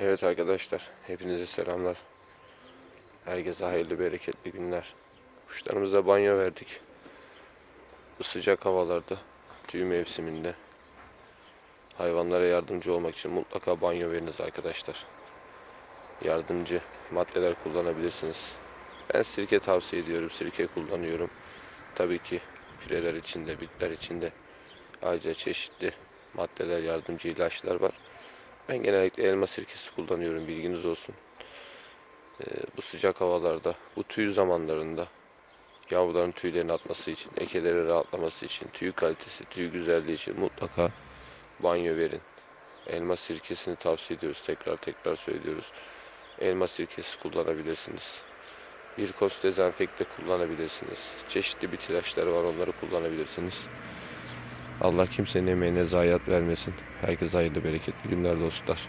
Evet arkadaşlar, hepinize selamlar. Herkese hayırlı, bereketli günler. Kuşlarımıza banyo verdik. Bu sıcak havalarda, tüy mevsiminde hayvanlara yardımcı olmak için mutlaka banyo veriniz arkadaşlar. Yardımcı maddeler kullanabilirsiniz. Ben sirke tavsiye ediyorum, sirke kullanıyorum. Tabii ki pireler içinde, bitler içinde ayrıca çeşitli maddeler, yardımcı ilaçlar var. Ben genellikle elma sirkesi kullanıyorum bilginiz olsun. Ee, bu sıcak havalarda, bu tüy zamanlarında yavruların tüylerini atması için, ekeleri rahatlaması için, tüy kalitesi, tüy güzelliği için mutlaka banyo verin. Elma sirkesini tavsiye ediyoruz. Tekrar tekrar söylüyoruz. Elma sirkesi kullanabilirsiniz. Bir kos dezenfekte kullanabilirsiniz. Çeşitli ilaçları var onları kullanabilirsiniz. Allah kimsenin emeğine zayiat vermesin. Herkese hayırlı bereketli günler dostlar.